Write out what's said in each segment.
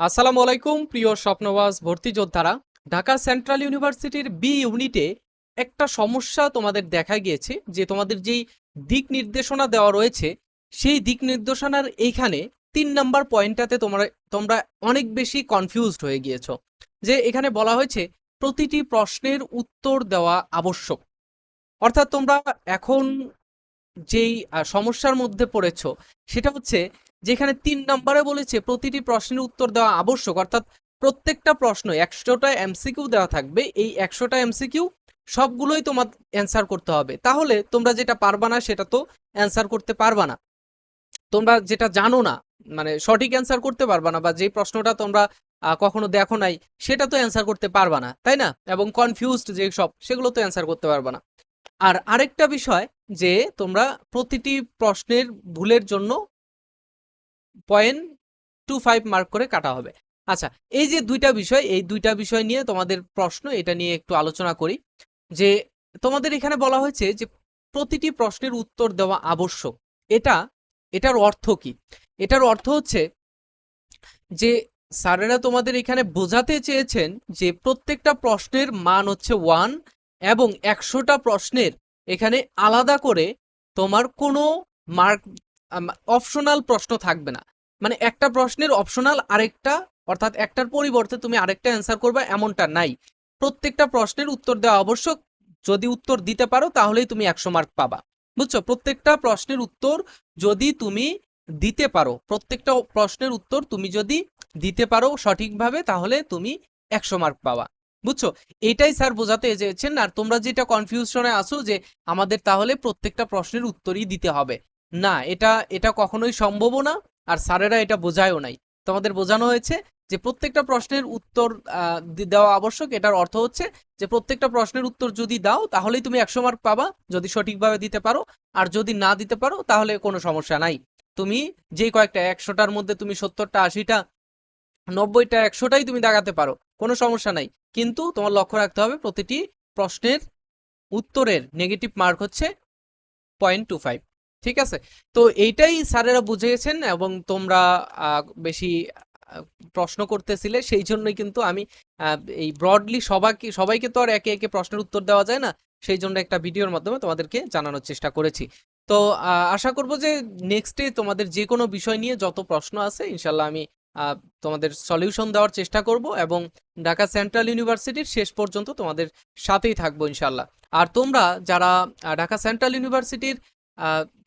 আসসালামু আলাইকুম, প্রিয় স্বপ্নবাস ভর্তি যোদ্ধারা। ঢাকা সেন্ট্রাল ইউনিভার্সিটির বি ইউনিটে একটা সমস্যা তোমাদের দেখা গিয়েছে, যে তোমাদের যেই দিক নির্দেশনা দেওয়া রয়েছে, সেই দিক নির্দেশনার এইখানে তিন নাম্বার পয়েন্টটাতে তোমরা তোমরা অনেক বেশি কনফিউজড হয়ে গিয়েছো, যে এখানে বলা হয়েছে প্রতিটি প্রশ্নের উত্তর দেওয়া আবশ্যক। অর্থাৎ তোমরা এখন যেই সমস্যার মধ্যে পড়েছো, সেটা হচ্ছে যেখানে তিন নম্বরে বলেছে, প্রতিটি প্রশ্নের উত্তর দেওয়া আবশ্যক। অর্থাৎ প্রত্যেকটা প্রশ্ন একশোটা এমসিকিউ দেওয়া থাকবে। এই একশোটা এমসিকিউ সবগুলোই তোমার অ্যান্সার করতে হবে। তাহলে তোমরা যেটা পারবা না, সেটা তো অ্যান্সার করতে পারবা না। তোমরা যেটা জানো না মানে সঠিক অ্যান্সার করতে পারবা না বা যে প্রশ্নটা তোমরা কখনো দেখো নাই, সেটা তো অ্যান্সার করতে পারবা না, তাই না? এবং কনফিউজড যে সব, সেগুলো তো অ্যান্সার করতে পারবা না। আর আরেকটা বিষয় যে, তোমরা প্রতিটি প্রশ্নের ভুলের জন্য পয়েন্ট টু ফাইভ মার্ক করে কাটা হবে। আচ্ছা এই যে দুইটা বিষয়, এই দুইটা বিষয় নিয়ে তোমাদের প্রশ্ন, এটা নিয়ে একটু আলোচনা করি। যে তোমাদের এখানে বলা হয়েছে যে প্রতিটি প্রশ্নের উত্তর দেওয়া আবশ্যক। এটা, এটার অর্থ কি? এটার অর্থ হচ্ছে যে স্যারেরা তোমাদের এখানে বোঝাতে চেয়েছেন যে প্রত্যেকটা প্রশ্নের মান হচ্ছে ওয়ান এবং একশোটা প্রশ্নের এখানে আলাদা করে তোমার কোনো মার্ক অপশনাল প্রশ্ন থাকবে না। মানে একটা প্রশ্নের অপশনাল আরেকটা, অর্থাৎ একটার পরিবর্তে তুমি আরেকটা অ্যান্সার করবে, এমনটা নাই। প্রত্যেকটা প্রশ্নের উত্তর দেওয়া আবশ্যক। যদি উত্তর দিতে পারো, তাহলেই তুমি একশো মার্ক পাবা। বুঝছ? প্রত্যেকটা প্রশ্নের উত্তর যদি তুমি দিতে পারো, প্রত্যেকটা প্রশ্নের উত্তর তুমি যদি দিতে পারো সঠিকভাবে, তাহলে তুমি একশো মার্ক পাবা। বুঝছ? এটাই স্যার বোঝাতে চেয়েছেন। আর তোমরা যেটা কনফিউশনে আসো যে আমাদের তাহলে প্রত্যেকটা প্রশ্নের উত্তরই দিতে হবে। না, এটা এটা কখনোই সম্ভবও না, আর স্যারেরা এটা বোঝায়ও নাই। তোমাদের বোঝানো হয়েছে যে প্রত্যেকটা প্রশ্নের উত্তর দেওয়া আবশ্যক, এটার অর্থ হচ্ছে যে প্রত্যেকটা প্রশ্নের উত্তর যদি দাও, তাহলেই তুমি একশো মার্ক পাবা, যদি সঠিকভাবে দিতে পারো, আর যদি না দিতে পারো, তাহলে কোনো সমস্যা নাই। তুমি যে কয়েকটা, একশোটার মধ্যে তুমি সত্তরটা, আশিটা, নব্বইটা, একশোটাই তুমি দাগাতে পারো, কোনো সমস্যা নাই। কিন্তু তোমার লক্ষ্য রাখতে হবে, প্রতিটি প্রশ্নের উত্তরের নেগেটিভ মার্ক হচ্ছে পয়েন্ট টু ফাইভ ঠিক আছে? তো এইটাই স্যারেরা বুঝিয়েছেন এবং তোমরা বেশি প্রশ্ন করতেছিলে, সেই জন্যই কিন্তু আমি এই ব্রডলি সবাইকে সবাইকে তো আর একে একে প্রশ্নের উত্তর দেওয়া যায় না, সেই জন্য একটা ভিডিওর মাধ্যমে তোমাদেরকে জানানোর চেষ্টা করেছি। তো আশা করব যে নেক্সটে তোমাদের যে কোনো বিষয় নিয়ে যত প্রশ্ন আছে, ইনশাল্লাহ আমি তোমাদের সলিউশন দেওয়ার চেষ্টা করব এবং ঢাকা সেন্ট্রাল ইউনিভার্সিটির শেষ পর্যন্ত তোমাদের সাথেই থাকব ইনশাল্লাহ। আর তোমরা যারা ঢাকা সেন্ট্রাল ইউনিভার্সিটির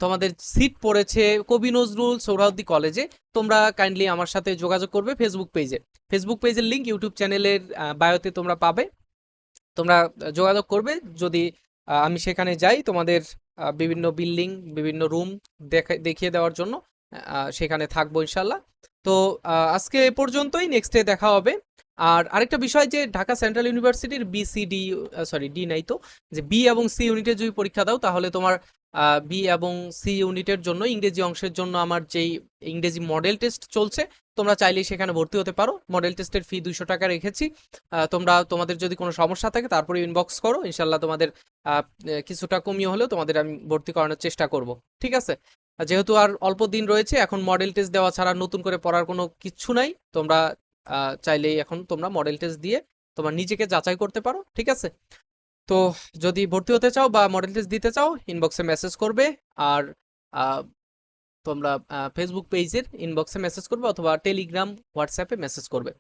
তোমাদের সিট পড়েছে কবি নজরুল সৌরাউদ্দি কলেজে তোমরা কাইন্ডলি আমার সাথে যোগাযোগ করবে ফেসবুক পেজে ফেসবুক পেজের লিংক ইউটিউব চ্যানেলের বায়োতে তোমরা পাবে। তোমরা যোগাযোগ করবে। যদি আমি সেখানে যাই তোমাদের বিভিন্ন বিল্ডিং বিভিন্ন রুম দেখিয়ে দেওয়ার জন্য সেখানে থাকব ইনশাল্লাহ তো আজকে এ পর্যন্তই। নেক্সট ডে দেখা হবে। আর আরেকটা বিষয় যে ঢাকা সেন্ট্রাল ইউনিভার্সিটির B C D sorry D নাই তো। যে বি এবং সি ইউনিটের যদি পরীক্ষা দাও, তাহলে তোমার বি এবং সি ইউনিটের জন্য, ইংরেজি অংশের জন্য আমার যেই ইংরেজি মডেল টেস্ট চলছে, তোমরা চাইলেই সেখানে ভর্তি হতে পারো। মডেল টেস্টের ফি দুইশো টাকা রেখেছি। তোমরা, তোমাদের যদি কোনো সমস্যা থাকে, তারপরে ইনবক্স করো। ইনশাল্লাহ তোমাদের কিছুটা কমিয়ে হলেও তোমাদের আমি ভর্তি করানোর চেষ্টা করব। ঠিক আছে? যেহেতু আর অল্প দিন রয়েছে, এখন মডেল টেস্ট দেওয়া ছাড়া নতুন করে পড়ার কোনো কিচ্ছু নাই। তোমরা চাইলেই এখন তোমরা মডেল টেস্ট দিয়ে তোমার নিজেকে যাচাই করতে পারো। ঠিক আছে? তো যদি ভর্তি হতে চাও বা মডেল টেস্ট দিতে চাও ইনবক্সে মেসেজ করবে আর তোমরা ফেসবুক পেজের ইনবক্সে মেসেজ করবে অথবা টেলিগ্রাম হোয়াটসঅ্যাপে মেসেজ করবে।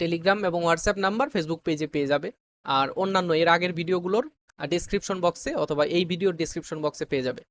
টেলিগ্রাম এবং হোয়াটসঅ্যাপ নাম্বার ফেসবুক পেজে পেয়ে যাবে। আর অন্যান্য এর আগের ভিডিওগুলোর ডিসক্রিপশন বক্সে অথবা এই ভিডিওর ডিসক্রিপশন বক্সে পেয়ে যাবে।